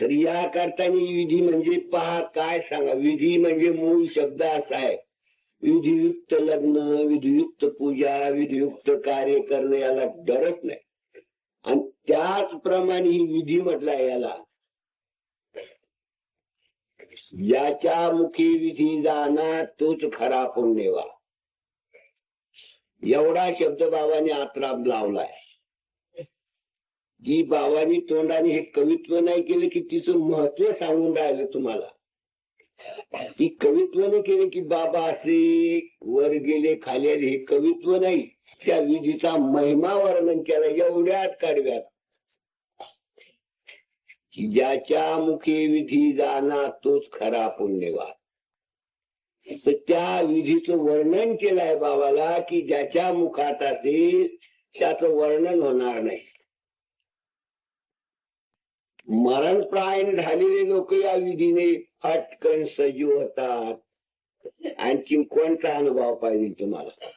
तर या करताना विधी म्हणजे पहा काय सांगा? विधी म्हणजे मूळ शब्द असा आहे. विधियुक्त लग्न विधियुक्त पूजा विधियुक्त कार्य करणे याला डरच नाही. आणि त्याचप्रमाणे ही विधी म्हटला याला याच्या मुखी विधी जाणार तोच खरा पुण्यवा. एवढा शब्द बाबाने आत्राब लावलाय. जी बाबांनी तोंडाने हे कवित्व नाही केलं की तिचं महत्त्व सांगून राहिलं तुम्हाला. ती कवित्व नाही केले की बाबा असे वर गेले खाली आले हे कवित्व नाही. त्या विधीचा महिमा वर्णन केला एवढ्यात काढव्यात की ज्याच्या मुखे विधी जाणार तोच खरा पुण्यवाद तर त्या विधीचं वर्णन केलंय बाबाला की ज्याच्या मुखात असेल त्याचं वर्णन होणार नाही. मरणप्रायण झालेले लोक या विधीने फटकन सजीव होतात. आणखी कोणता अनुभव पाहिजे तुम्हाला?